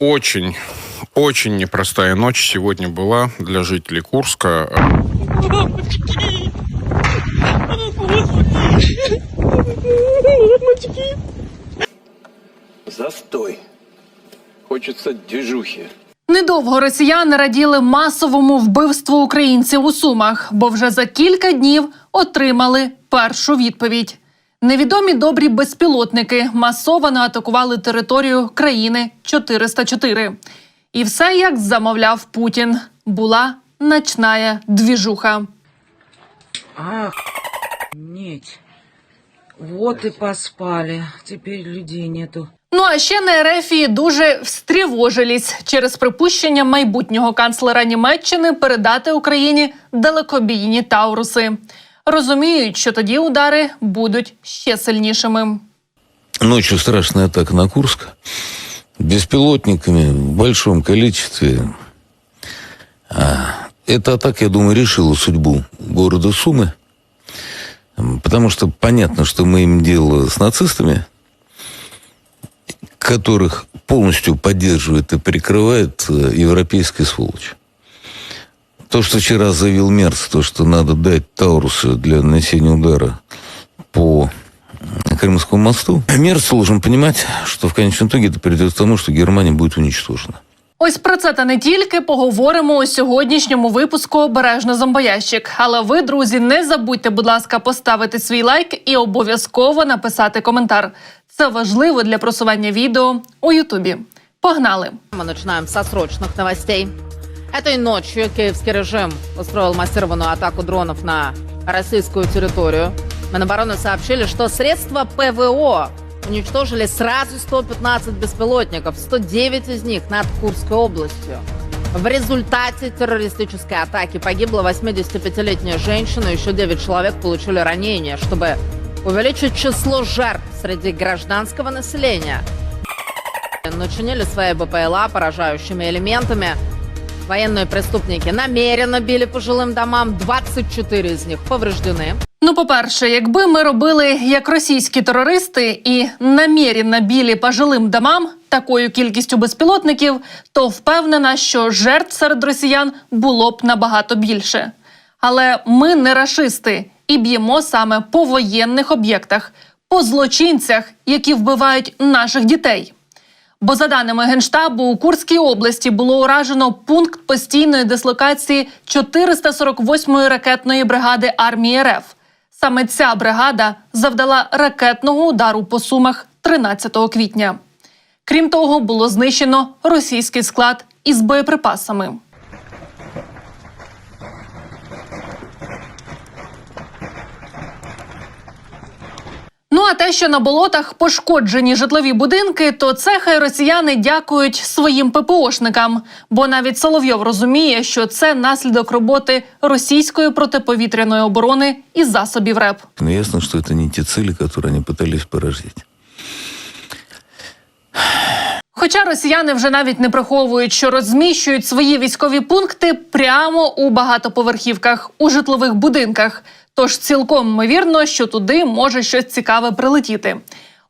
очень, очень непростая ночь сегодня была для жителей Курска. Застой. Хочется движухи. Недовго росіяни раділи масовому вбивству українців у Сумах, бо вже за кілька днів отримали першу відповідь. Невідомі добрі безпілотники масово атакували територію країни 404. І все як замовляв Путін. Була ночная двіжуха. Ах, нить. Вот и поспали. Теперь людей нету. Ну а ще на Ерефії дуже встрівожились через припущення майбутнього канцлера Німеччини передати Україні далекобійні тауруси. Розуміють, що тоді удари будуть ще сильнішими. Ночью страшная атака на Курск. Беспилотниками в большом количестве. А, Эта атака, я думаю, решила судьбу города Сумы. М, Потому что понятно, что мы имеем дело с нацистами, которых полностью поддерживает и прикрывает э, европейская сволочь. То, что вчера заявил Мерц, то, что надо дать Таурусы для нанесения удара по Крымскому мосту. Мерц должен понимать, что в конечном итоге это приведет к тому, что Германия будет уничтожена. Ось про це та не тільки поговоримо у сьогоднішньому випуску обережно зомбоящик. Але ви, друзі, не забудьте, будь ласка, поставити свій лайк і обов'язково написати коментар. Це важливо для просування відео у Ютубі. Погнали! Мы начинаем со срочных новостей. Этой ночью киевский режим устроил массированную атаку дронов на российскую территорию. Минобороны сообщили, что средства ПВО уничтожили сразу 115 беспилотников, 109 из них над Курской областью. В результате террористической атаки погибла 85-летняя женщина, еще 9 человек получили ранения. Чтобы увеличить число жертв среди гражданского населения, начинили свои БПЛА поражающими элементами. Военные преступники намеренно били по жилым домам, 24 из них повреждены. Ну, по-перше, якби ми робили як російські терористи і наміренно білі по жилим домам такою кількістю безпілотників, то впевнена, що жертв серед росіян було б набагато більше. Але ми не рашисти і б'ємо саме по воєнних об'єктах, по злочинцях, які вбивають наших дітей. Бо за даними Генштабу, у Курській області було уражено пункт постійної дислокації 448-ї ракетної бригади армії РФ. Саме ця бригада завдала ракетного удару по сумах 13 квітня. Крім того, було знищено російський склад із боєприпасами. Ну а те, що на болотах пошкоджені житлові будинки, то це хай росіяни дякують своїм ППОшникам. Бо навіть Соловйов розуміє, що це наслідок роботи російської протиповітряної оборони і засобів РЕП. Но ясно, что это не те цели, которые они пытались поражать. Хоча росіяни вже навіть не приховують, що розміщують свої військові пункти прямо у багатоповерхівках, у житлових будинках. Тож цілком ймовірно, що туди може щось цікаве прилетіти.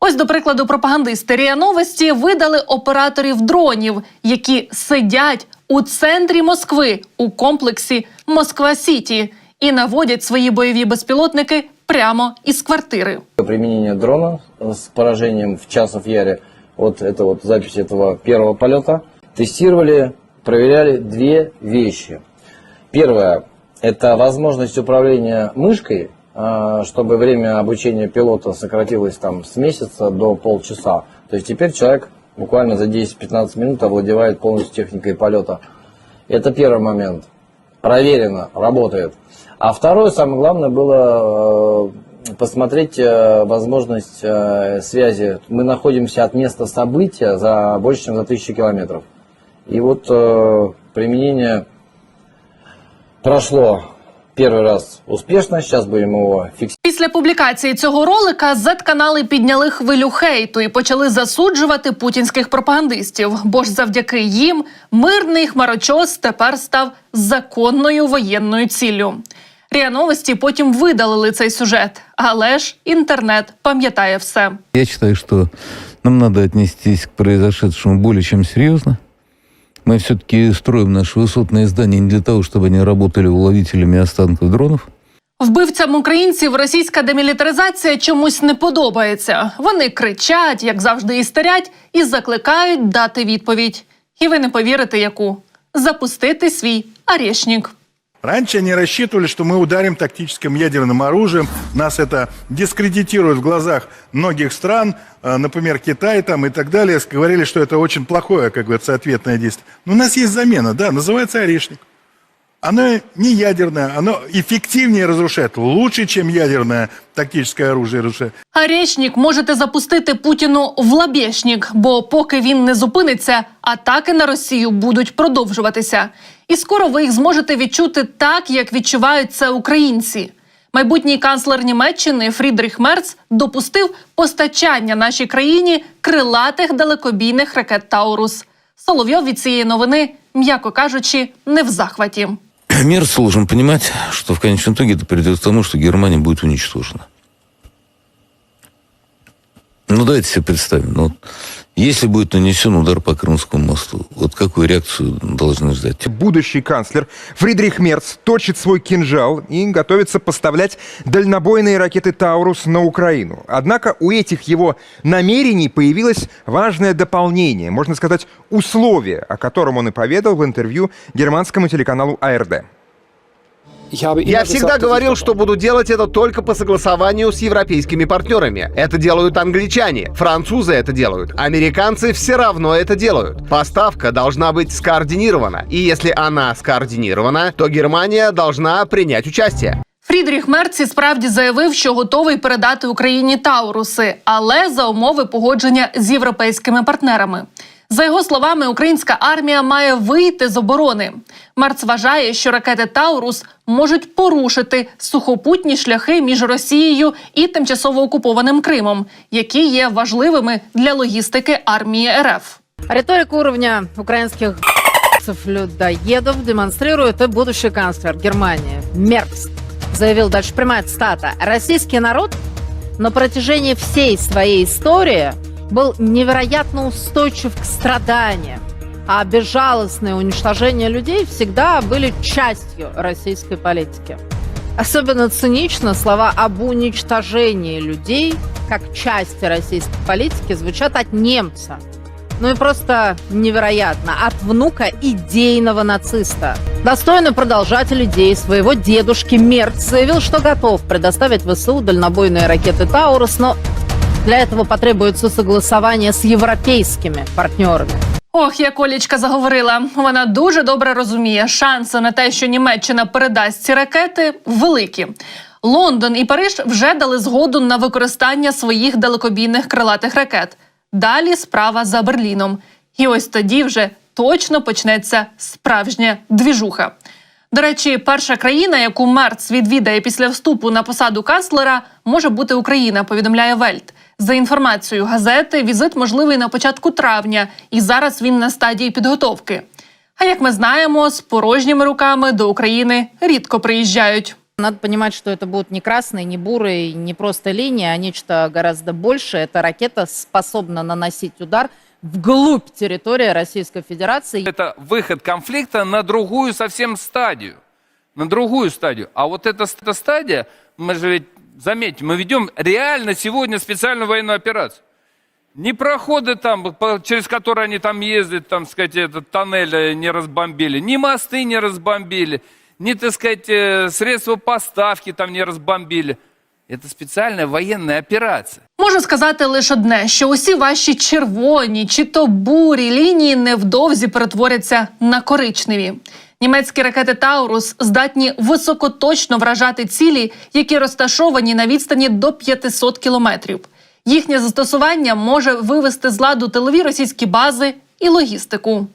Ось, до прикладу, пропагандисти РІА Новості видали операторів дронів, які сидять у центрі Москви у комплексі Москва Сіті і наводять свої бойові безпілотники прямо із квартири. Применение дрона с поражением в часов Яре, вот это вот запись этого первого полета, тестировали, проверяли две вещи. Первое – это возможность управления мышкой, а, чтобы время обучения пилота сократилось там с месяца до полчаса. То есть теперь человек буквально за 10-15 минут овладевает полностью техникой полета. Это первый момент. Проверено, работает. А второе, самое главное, было э, посмотреть э, возможность э, связи. Мы находимся от места события за больше, чем за тысячу километров. И вот э, применение прошло первый раз успешно, сейчас будем его фиксировать. Після публікації цього ролика Z-канали підняли хвилю хейту і почали засуджувати путінських пропагандистів. Бо ж завдяки їм мирний хмарочос тепер став законною воєнною ціллю. РІА Новості потім видалили цей сюжет, але ж інтернет пам'ятає все. Я считаю, что нам надо отнестись к произошедшему более чем серьезно. Мы все-таки строим наши высотные здания не для того, чтобы они работали уловителями останков дронов. Вбивцям українців російська демілітаризація чомусь не подобається. Вони кричать, як завжди, істерять, і закликають дати відповідь. І ви не повірите, яку запустити свій арешнік. Раньше они рассчитывали, что мы ударим тактическим ядерным оружием. Нас это дискредитирует в глазах многих стран, э, например, Китай там и так далее. Говорили, что это очень плохое, как говорится, ответное действие. Но у нас есть замена, да, называется орешник. Оно не ядерное, оно эффективнее разрушает, лучше, чем ядерное тактическое оружие разрушает. Арешнік можете запустити Путіну в лабєшнік, бо поки він не зупиниться, атаки на Росію будуть продовжуватися. І скоро ви їх зможете відчути так, як відчувають це українці. Майбутній канцлер Німеччини Фрідріх Мерц допустив постачання нашій країні крилатих далекобійних ракет Таурус. Соловйов від цієї новини, м'яко кажучи, не в захваті. Мерц должен понимать, что в конечном итоге это приведет к тому, что Германия будет уничтожена. Ну, давайте себе представим. Ну, вот если будет нанесен удар по Крымскому мосту, вот какую реакцию должны ждать? Будущий канцлер Фридрих Мерц точит свой кинжал и готовится поставлять дальнобойные ракеты «Таурус» на Украину. Однако у этих его намерений появилось важное дополнение, можно сказать, условие, о котором он и поведал в интервью германскому телеканалу АРД. Я всегда говорил, что буду делать это только по согласованию с европейскими партнерами. Это делают англичане, французы это делают, американцы все равно это делают. Поставка должна быть скоординирована, и если она скоординирована, то Германия должна принять участие. Фрідріх Мерц і справді заявив, що готовий передати Україні Тауруси, але за умови погодження з європейськими партнерами. За його словами, українська армія має вийти з оборони. Мерц вважає, що ракети Таурус можуть порушити сухопутні шляхи між Росією і тимчасово окупованим Кримом, які є важливими для логістики армії РФ. Риторику уровня украинских людоедов демонстрирует и будущий канцлер Германии Меркс. Заявил дальше прямая цитата. «Российский народ на протяжении всей своей истории был невероятно устойчив к страданиям, а безжалостное уничтожение людей всегда были частью российской политики. Особенно цинично слова об уничтожении людей как части российской политики звучат от немца. Ну и просто невероятно. От внука идейного нациста. Достойный продолжатель идей своего дедушки Мерц заявил, что готов предоставить ВСУ дальнобойные ракеты «Таурус», но для этого потребуется согласование с европейскими партнерами. Ох, як Олічка заговорила. Вона дуже добре розуміє, шанси на те, що Німеччина передасть ці ракети, великі. Лондон і Париж вже дали згоду на використання своїх далекобійних крилатих ракет. Далі справа за Берліном. І ось тоді вже точно почнеться справжня двіжуха. До речі, перша країна, яку Мерц відвідає після вступу на посаду канцлера, може бути Україна. Повідомляє Вельт. За інформацією газети, візит можливий на початку травня, і зараз він на стадії підготовки. А як ми знаємо, з порожніми руками до України рідко приїжджають. Надо понимать, что это будут не красные, не бурые, не просто линии, а нечто гораздо больше. Эта ракета способна наносить удар вглубь территории Российской Федерации. Это выход конфликта на другую совсем стадию. На другую стадию. А вот эта, эта стадия, мы же ведь, заметьте, мы ведем реально сегодня специальную военную операцию. Не проходы там, по- через которые они там ездят, там, сказать, этот тоннель э, не разбомбили, ни мосты не разбомбили, ни, так сказать, э, средства поставки там не разбомбили. Это специальная военная операция. Можу сказати лише одне: що усі ваші червоні чи то бурі лінії невдовзі перетворяться на коричневі. Німецькі ракети Таурус здатні високоточно вражати цілі, які розташовані на відстані до 500 кілометрів. Їхнє застосування може вивести з ладу тилові російські бази і логістику.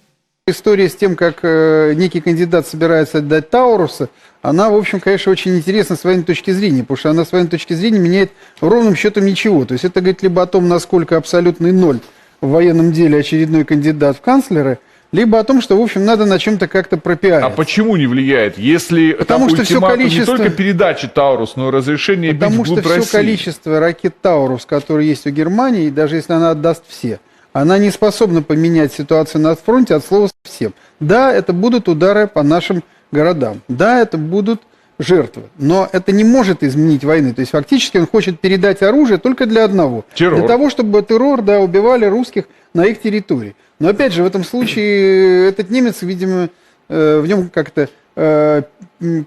История с тем, как э, некий кандидат собирается отдать Тауруса, она, в общем, конечно, очень интересна с военной точки зрения, потому что она с военной точки зрения меняет ровным счетом ничего. То есть это говорит либо о том, насколько абсолютный ноль в военном деле очередной кандидат в канцлеры, либо о том, что, в общем, надо на чем-то как-то пропиариться. А почему не влияет? Если Потому там что ультиматум количество- не только передачи Таурус, но и разрешение Потому бить что все России. количество ракет Таурус, которые есть у Германии, даже если она отдаст все, она не способна поменять ситуацию на фронте от слова совсем. Да, это будут удары по нашим городам. Да, это будут жертвы. Но это не может изменить войны. То есть фактически он хочет передать оружие только для одного. Террор. Для того, чтобы террор, да, убивали русских на их территории. Но опять же, в этом случае этот немец, видимо, э, в нем как-то э,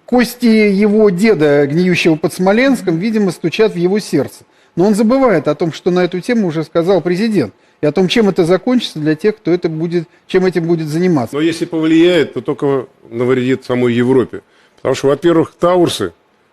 кости его деда, гниющего под Смоленском, видимо, стучат в его сердце. Но он забывает о том, что на эту тему уже сказал президент. И о том, чем это закончится для тех, кто это будет, чем этим будет заниматься. Но если повлияет, то только навредит самой Европе. Потому что, во-первых, Таурсы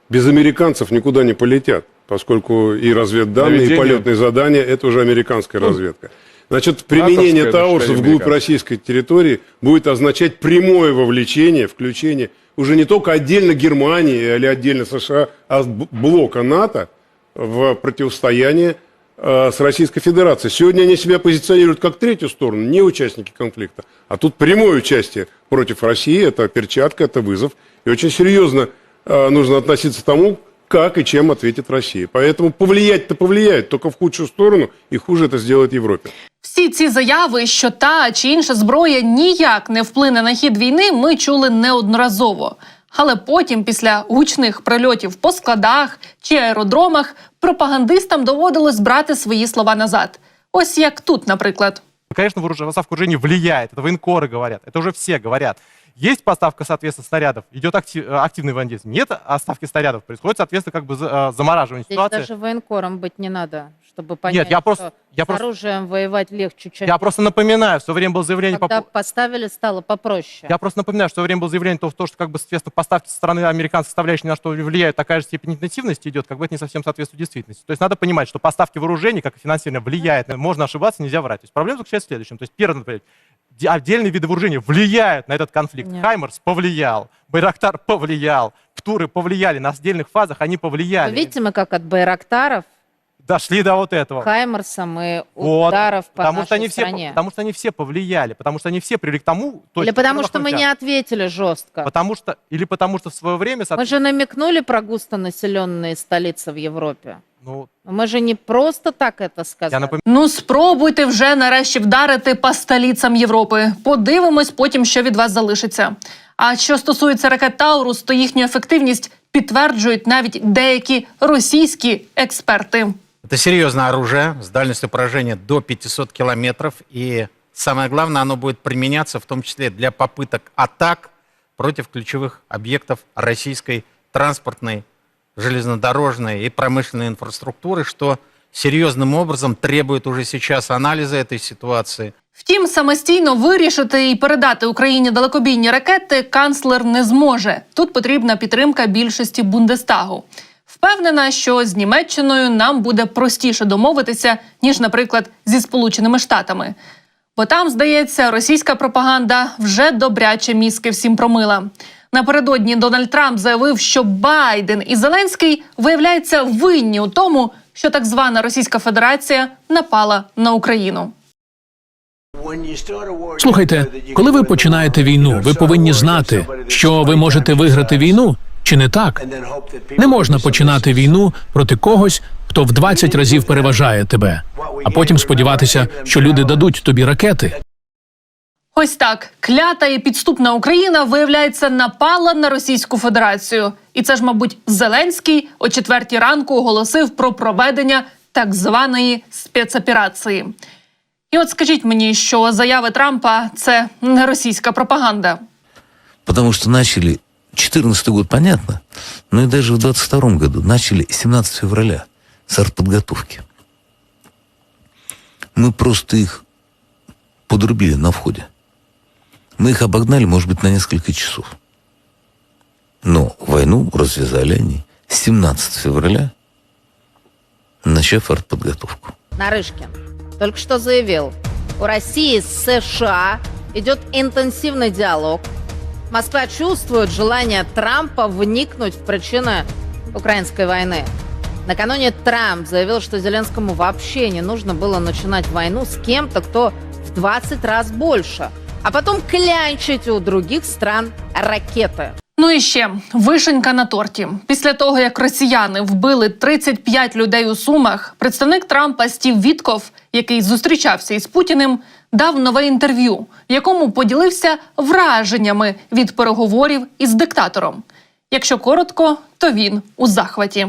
без американцев никуда не полетят, поскольку и разведданные, и Наведение. полетные задания – это уже американская разведка. Значит, применение даже, вглубь российской территории будет означать прямое вовлечение, включение уже не только отдельно Германии или отдельно США, а блока НАТО в противостояние э, с Российской Федерацией. Сегодня они себя позиционируют как третью сторону, не участники конфликта. А тут прямое участие против России, это перчатка, это вызов. И очень серьезно э, нужно относиться к тому, как и чем ответит Россия. Поэтому повлиять-то повлияет, только в худшую сторону, и хуже это сделает Европе. Всі ці заяви, що та чи інша зброя ніяк не вплине на хід війни, ми чули неодноразово. Але потім, після гучних прильотів по складах чи аеродромах, пропагандистам доводилось брати свої слова назад. Ось як тут, наприклад. Конечно, вооружение, поставка вооружений влияет. Это военкоры говорят. Это уже все говорят. Есть поставка, соответственно, снарядов, идет актив, э, активный воендействие. Нет оставки снарядов, происходит, соответственно, как бы э, замораживание Здесь ситуации. даже военкором быть не надо, чтобы понять, Нет, я просто, что я с просто, оружием воевать легче, чем... я просто напоминаю, в свое время было заявление Когда по- поставили, стало попроще. Я просто напоминаю, что во время было заявление то, то, что как бы, соответственно, поставки со стороны американцев составляющие на что влияет такая же степень интенсивности идет, как бы это не совсем соответствует действительности. То есть надо понимать, что поставки вооружений, как и финансирование, влияет. Можно ошибаться, нельзя врать. То есть проблема заключается в следующем. То есть первое, например, отдельные виды вооружения влияют на этот конфликт. Нет. Хаймерс повлиял, Байрактар повлиял, Птуры повлияли, на отдельных фазах они повлияли. видите, мы как от Байрактаров, Дошли до вот этого. Хаймерсом и Вот, ударов по потому нашей что они все, стране. потому что они все повлияли, потому что они все привели к тому, то Или потому что мы не ответили жестко. Потому что, или потому что в свое время... Мы же намекнули про густонаселенные столицы в Европе. Ну, Мы же не просто так это я сказали. напоминаю, Ну, спробуйте вже нарешті вдарити по столицям Європи. Подивимось потім, що від вас залишиться. А що стосується ракет Таурус, то їхню ефективність підтверджують навіть деякі російські експерти. Это серьезное оружие с дальностью поражения до 500 километров. И самое главное, оно будет применяться в том числе для попыток атак против ключевых объектов российской транспортной, железнодорожной и промышленной инфраструктуры, что серьезным образом требует уже сейчас анализа этой ситуации. Втім, самостійно вирішити і передати Україні далекобійні ракети канцлер не зможе. Тут потрібна підтримка більшості Бундестагу. Впевнена, що з Німеччиною нам буде простіше домовитися, ніж, наприклад, зі Сполученими Штатами. Бо там, здається, російська пропаганда вже добряче мізки всім промила. Напередодні Дональд Трамп заявив, що Байден і Зеленський виявляються винні у тому, що так звана Російська Федерація напала на Україну. Слухайте, коли ви починаєте війну, ви повинні знати, що ви можете виграти війну, чи не так? Не можна починати війну проти когось, хто в 20 разів переважає тебе, а потім сподіватися, що люди дадуть тобі ракети. Ось так клята і підступна Україна виявляється напала на Російську Федерацію, і це ж, мабуть, Зеленський о четвертій ранку оголосив про проведення так званої спецоперації. І от скажіть мені, що заяви Трампа це не російська пропаганда. Потому что начали 14 год, понятно, но и даже в 22 году начали 17 февраля с артподготовки. Мы просто их подрубили на входе. Мы их обогнали, может быть, на несколько часов. Но войну развязали они 17 февраля, начав артподготовку. Нарышкин только что заявил, у России с США идет интенсивный диалог. Москва чувствует желание Трампа вникнуть в причины украинской войны. Накануне Трамп заявил, что Зеленскому вообще не нужно было начинать войну с кем-то, кто в 20 раз больше. А потом клянчить у других стран ракеты. Ну і ще вишенька на торті. Після того, як росіяни вбили 35 людей у Сумах, представник Трампа Стів Вітков, який зустрічався із Путіним, дав нове інтерв'ю, в якому поділився враженнями від переговорів із диктатором. Якщо коротко, то він у захваті.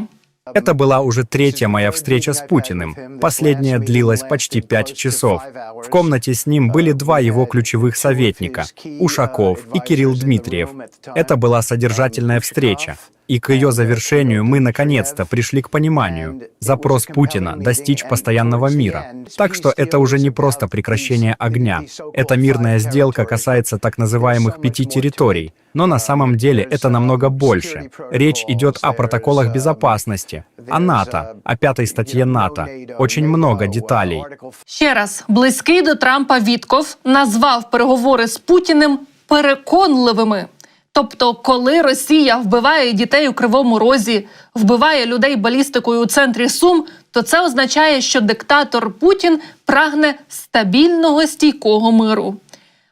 Это была уже третья моя встреча с Путиным. Последняя длилась почти пять часов. В комнате с ним были два его ключевых советника – Ушаков и Кирилл Дмитриев. Это была содержательная встреча. И к ее завершению мы наконец-то пришли к пониманию. Запрос Путина – достичь постоянного мира. Так что это уже не просто прекращение огня. Эта мирная сделка касается так называемых пяти территорий. Но на самом деле это намного больше. Речь идет о протоколах безопасности, о НАТО, о пятой статье НАТО. Очень много деталей. Ще раз, близький до Трампа Вітков назвав переговори з Путіним переконливими. Тобто, коли Росія вбиває дітей у кривому розі, вбиває людей балістикою у центрі Сум, то це означає, що диктатор Путін прагне стабільного стійкого миру.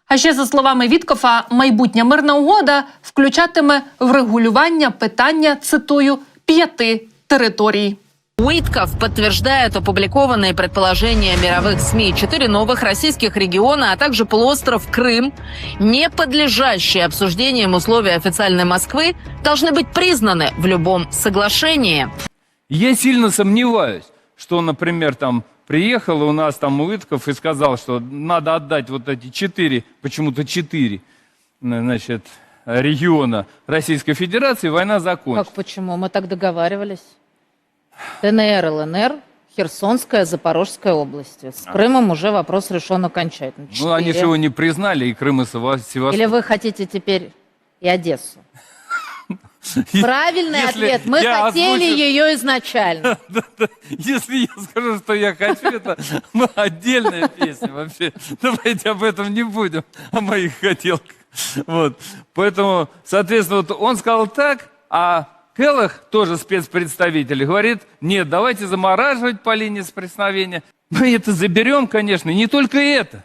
А ще за словами Віткофа, майбутня мирна угода включатиме врегулювання питання цитую п'яти територій. Уитков подтверждает опубликованные предположения мировых СМИ. Четыре новых российских региона, а также полуостров Крым, не подлежащие обсуждениям условия официальной Москвы, должны быть признаны в любом соглашении. Я сильно сомневаюсь, что, например, там приехал у нас там Уитков и сказал, что надо отдать вот эти четыре, почему-то четыре, значит, региона Российской Федерации, война закончится. Как почему? Мы так договаривались. ДНР, ЛНР, Херсонская, Запорожская области. С Крымом уже вопрос решен окончательно. Ну, они же его не признали, и Крым, и Сева- Севастополь. Или вы хотите теперь и Одессу? Правильный Если ответ. Мы я хотели озвучу- ее изначально. Если я скажу, что я хочу, это ну, отдельная песня вообще. Давайте об этом не будем, о моих хотелках. Вот. Поэтому, соответственно, вот он сказал так, а Келлах, тоже спецпредставитель, говорит, нет, давайте замораживать по линии соприкосновения. Мы это заберем, конечно, и не только это.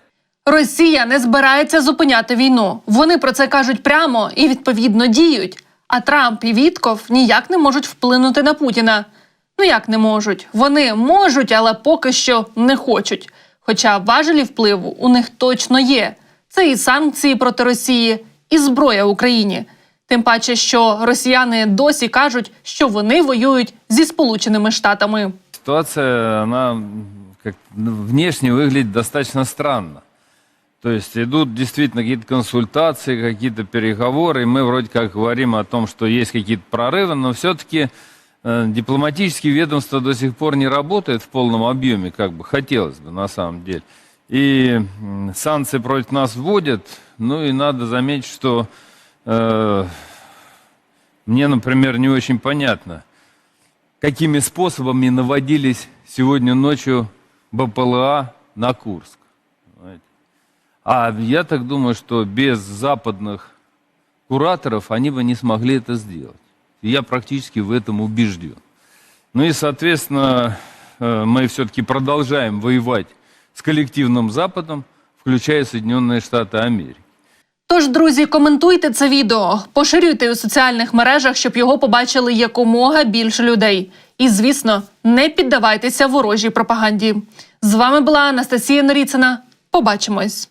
Росія не збирається зупиняти війну. Вони про це кажуть прямо і відповідно діють. А Трамп і Вітков ніяк не можуть вплинути на Путіна. Ну як не можуть? Вони можуть, але поки що не хочуть. Хоча важелі впливу у них точно є. Це і санкції проти Росії, і зброя Україні. Тим паче, що росіяни досі кажуть, що вони воюють зі Сполученими Штатами. Ситуация, она м, как ну, внешне выглядит достаточно странно. То есть идут действительно какие-то консультации, какие-то переговоры, и мы вроде как говорим о том, что есть какие-то прорывы, но все-таки э, дипломатические ведомства до сих пор не работают в полном объеме, как бы хотелось бы на самом деле. И м, санкции против нас вводят, ну и надо заметить, что э, мне, например, не очень понятно, какими способами наводились сегодня ночью БПЛА на Курск. А я так думаю, что без западных кураторов они бы не смогли это сделать. И я практически в этом убежден. Ну и, соответственно, э, мы все-таки продолжаем воевать с коллективным Западом, включая Соединенные Штаты Америки. Тож, друзі, коментуйте це відео, поширюйте у соціальних мережах, щоб його побачили якомога більше людей. І, звісно, не піддавайтеся ворожій пропаганді. З вами була Анастасія Норіцина. Побачимось.